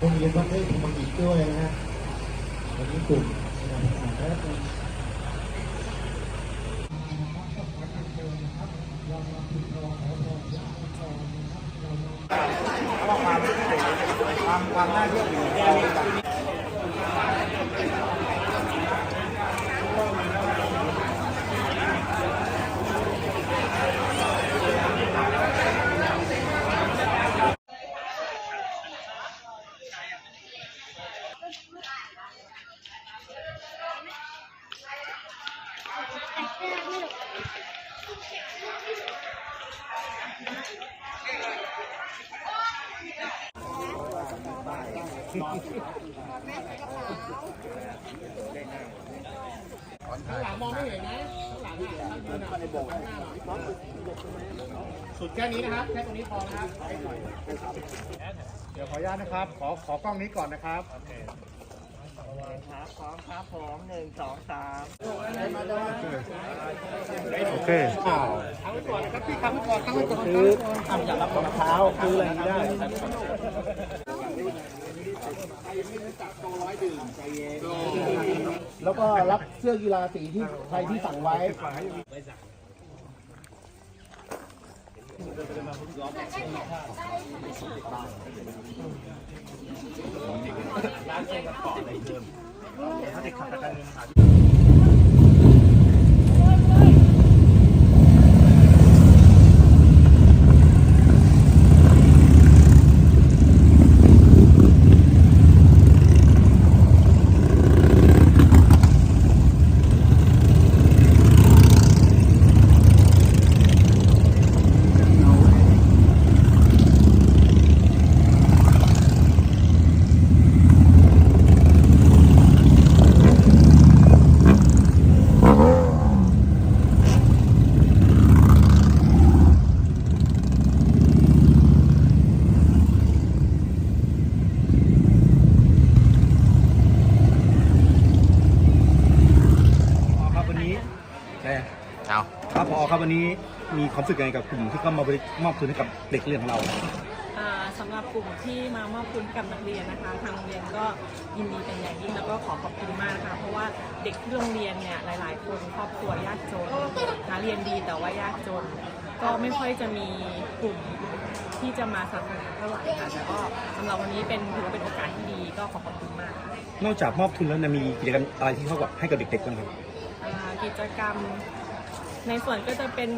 Yang lepas ni cuma itu yang nak. Begitu. Hãy subscribe cho kênh Ghiền Mì Gõ Để không bỏ lỡ những video hấp dẫn ดได้ธรรมกิจด้วยนะฮะวันนี้กลุ่มนะครับสุดแค่นี้นะครับ แค่ตรงนี้พอนะครับ เดี๋ยวขออนุญาตนะครับ ขอขอกล้องนี้ก่อนนะครับ ครับพร้อมครับผมหนึ่งสองสามโอเคอ้าวทำไว้ก่อนครับพี่ทำไว้ก่อนทำไว้ก่อนคือทำจากรับมะพร้าวคืออะไรได้แล้วก็รับเสื้อกีฬาสีที่ใครที่สั่งไว้ ครับ อครับวันนี้มีความรู้สึกยังไงกับกลุ่มที่เข้ามามมอบทุนให้กับเด็กเรียนของเรา อ่าสำหรับกลุ่มที่มามอบทุนกับนักเรียนนะคะ ทางโรงเรียนก็ยินดีเป็นอย่างยิ่งแล้วก็ขอขอบคุณมากนะคะเพราะว่าเด็กที่โรงเรียนเนี่ยหลาย ๆ คนครอบครัวยากจนหาเรียนดีแต่ว่ายากจน ก็ไม่ค่อยจะมีกลุ่มที่จะมาสนับสนุนเท่าไหร่ค่ะแต่ก็สำหรับวันนี้เป็นถือว่าเป็นโอกาสที่ดีก็ขอขอบคุณมากค่ะ นอกจากมอบทุนแล้วเนี่ยมีกิจกรรมอะไรที่เข้ากับให้กับเด็กๆบ้างครับ อ่ากิจกรรม ในส่วนก็จะเป็น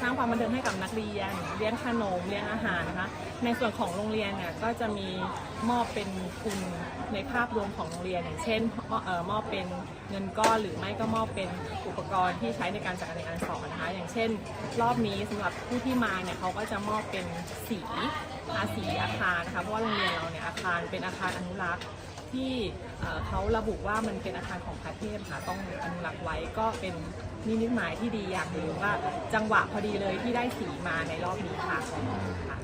สร้างความบันเทิงให้กับนักเรียนเลี้ยงขนมเลี้ยงอาหารนะคะในส่วนของโรงเรียนเนี่ยก็จะมีมอบเป็นทุนในภาพรวมของโรงเรียนอย่างเช่นมอบเป็นเงินก้อนหรือไม่ก็มอบเป็นอุปกรณ์ที่ใช้ในการจัดการเรียนการสอนนะคะ อย่างเช่น รอบนี้สำหรับผู้ที่มาเนี่ยเขาก็จะมอบเป็นสี ทาสีอาคารนะคะ เพราะว่าโรงเรียนเราเนี่ยอาคารเป็นอาคารอนุรักษ์ที่เอ่อเขาระบุว่ามันเป็นอาคารของพระเทพค่ะต้องอนุรักษ์ไว้ก็เป็นนิมิตหมายที่ดีอย่างหนึ่งว่าจังหวะพอดีเลยที่ได้สีมาในรอบนี้ค่ะค่ะ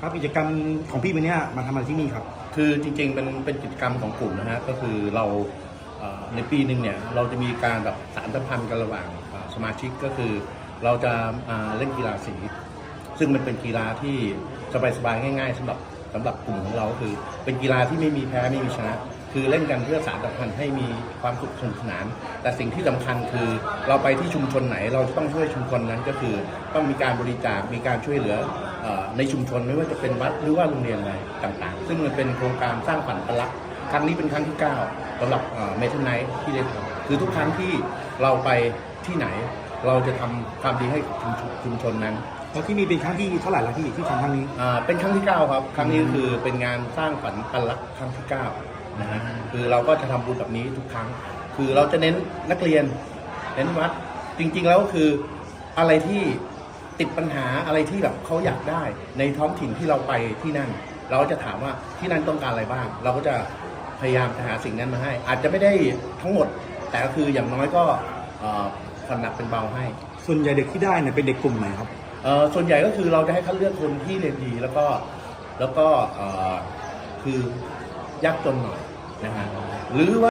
ครับกิจกรรมของพี่วันเนี้ยมาทำอะไรที่นี่ครับ คือจริงๆเป็นเป็นกิจกรรมของกลุ่มนะฮะก็คือเราเอ่อในปีหนึ่งเนี่ยเราจะมีการแบบสารสัมพันธ์กันระหว่างเอ่อสมาชิกก็คือ เราจะอ่าเล่นกีฬาสี ซึ่งมันเป็นกีฬาที่สบายๆง่ายๆสำหรับสำหรับกลุ่มของเราคือ เป็นกีฬาที่ไม่มีแพ้ไม่มีชนะ คือเล่นกันเพื่อสารสัมพันธ์ให้มีความสุขสนุกสนาน แต่สิ่งที่สำคัญคือเราไปที่ชุมชนไหนเราจะต้องช่วยชุมชนนั้นก็คือ ต้องมีการบริจาคมีการช่วยเหลืออในชุมชนไม่ว่าจะเป็นวัดหรือว่าโรงเรียนอะไรต่างๆ ซึ่งมันเป็นโครงการสร้างฝันพลักษครั้งนี้เป็นครั้งที่ 9สำหรับเมทัลไนท์ที่ได้ทำคือทุกครั้งที่เราไปที่ไหน เราจะทำความดีให้ชุมชนนั้น แล้วที่นี่เป็นครั้งที่เท่าไหร่ละที่ที่ทำครั้งนี้ อ่าเป็นครั้งที่ 9 ครับ ครั้งนี้ก็คือเป็นงานสร้างฝันปันลักษณ์ครั้งที่9นะฮะคือเราก็จะทำบุญแบบนี้ทุกครั้ง คือเราจะเน้นนักเรียน เน้นวัด จริงๆแล้วคืออะไรที่ติดปัญหาอะไรที่แบบเขาอยากได้ ในท้องถิ่นที่เราไปที่นั่น เราก็จะถามว่าที่นั่นต้องการอะไรบ้าง เราก็จะพยายามจะหาสิ่งนั้นมาให้ อาจจะไม่ได้ทั้งหมด แต่ก็คืออย่างน้อยก็เอ่อผ่อนหนักเป็นเบาให้ ส่วนใหญ่เด็กที่ได้เนี่ยเป็นเด็กกลุ่มไหนครับเอ่อ ส่วนใหญ่ก็คือเราจะให้คัดเลือกคนที่เรียนดีแล้วก็แล้วก็คือยากจนหน่อยนะฮะหรือว่า